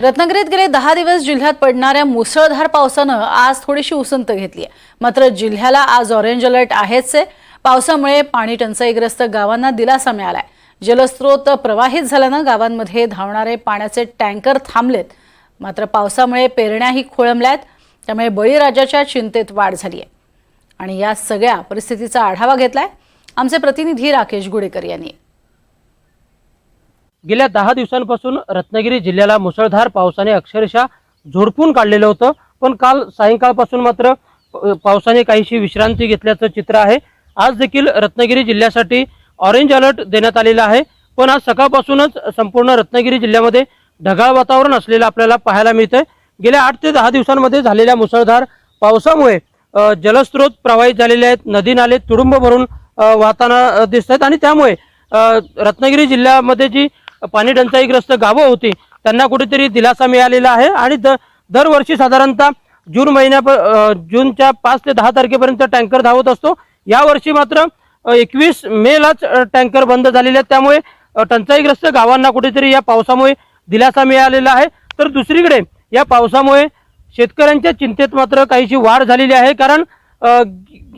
रत्नागिरीत गेले दहा दिवस जिल्ह्यात पडणाऱ्या मुसळधार पावसानं आज थोडीशी उसंत घेतली आहे. मात्र जिल्ह्याला आज ऑरेंज अलर्ट आहेच आहे. पावसामुळे पाणी टंचाईग्रस्त गावांना दिलासा मिळालाय. जलस्रोत प्रवाहित झाल्यानं गावांमध्ये धावणारे पाण्याचे टँकर थांबलेत. मात्र पावसामुळे पेरण्याही खोळंबल्यात. त्यामुळे बळीराजाच्या चिंतेत वाढ झाली आहे. आणि या सगळ्या परिस्थितीचा आढावा घेतलाय आमचे प्रतिनिधी राकेश गुडेकर यांनी. गेल्या दहा दिवसांपासून रत्नागिरी जिल्ह्याला मुसळधार पावसाने अक्षरशः झोडपून काढलेलं होतं. पण काल सायंकाळपासून मात्र पावसाने काहीशी विश्रांती घेतल्याचं चित्र आहे. आज देखील रत्नागिरी जिल्ह्यासाठी ऑरेंज अलर्ट देण्यात आलेला आहे. पण आज सकाळपासूनच संपूर्ण रत्नागिरी जिल्ह्यामध्ये ढगाळ वातावरण असलेलं आपल्याला पाहायला मिळतंय. गेल्या आठ ते दहा दिवसांमध्ये झालेल्या मुसळधार पावसामुळे जलस्रोत प्रवाहित झालेले आहेत नदी नाले तुडुंब भरून वाहताना दिसत आहेत आणि त्यामुळे रत्नागिरी जिल्ह्यामध्ये जी पाणी टंचाईग्रस्त गावं होती. त्यांना कुठेतरी दिलासा मिळालेला आहे आणि द दरवर्षी साधारणतः जून महिन्या जूनच्या पाच ते दहा तारखेपर्यंत टँकर धावत असतो. यावर्षी मात्र एकवीस मेलाच टँकर बंद झालेले आहेत. त्यामुळे टंचाईग्रस्त गावांना कुठेतरी या पावसामुळे दिलासा मिळालेला आहे. तर दुसरीकडे या पावसामुळे शेतकऱ्यांच्या चिंतेत मात्र काहीशी वाढ झालेली आहे. कारण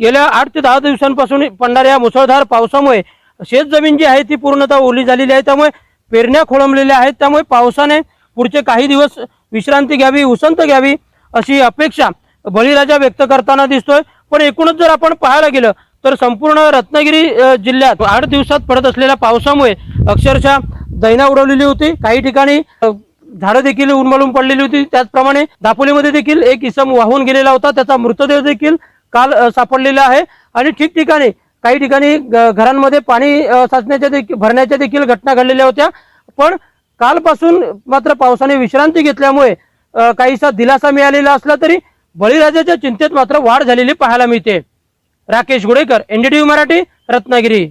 गेल्या आठ ते दहा दिवसांपासून पडणाऱ्या मुसळधार पावसामुळे शेतजमीन जी आहे ती पूर्णतः ओली झालेली आहे. त्यामुळे पेरण्या खोळंबलेल्या आहेत. त्यामुळे पावसाने पुढचे काही दिवस विश्रांती घ्यावी उसंत घ्यावी अशी अपेक्षा बळीराजा व्यक्त करताना दिसतोय. पण एकूणच जर आपण पाहायला गेलं तर संपूर्ण रत्नागिरी जिल्ह्यात आठ दिवसात पडत असलेल्या पावसामुळे अक्षरशः दैना उडवलेली होती. काही ठिकाणी झाडं देखील उन्मळून पडलेली होती. त्याचप्रमाणे दापोलीमध्ये देखील एक इसम वाहून गेलेला होता. त्याचा मृतदेह देखील काल सापडलेला आहे. आणि ठिकठिकाणी काही ठिकाणी घरांमध्ये पाणी साचण्याच्या देखील भरण्याच्या देखील घटना घडलेल्या होत्या. पण कालपासून मात्र पावसाने विश्रांती घेतल्यामुळे काहीसा दिलासा मिळालेला असला तरी बळीराजाच्या चिंतेत मात्र वाढ झालेली पाहायला मिळते. राकेश गुडेकर एनडीटीव्ही मराठी रत्नागिरी.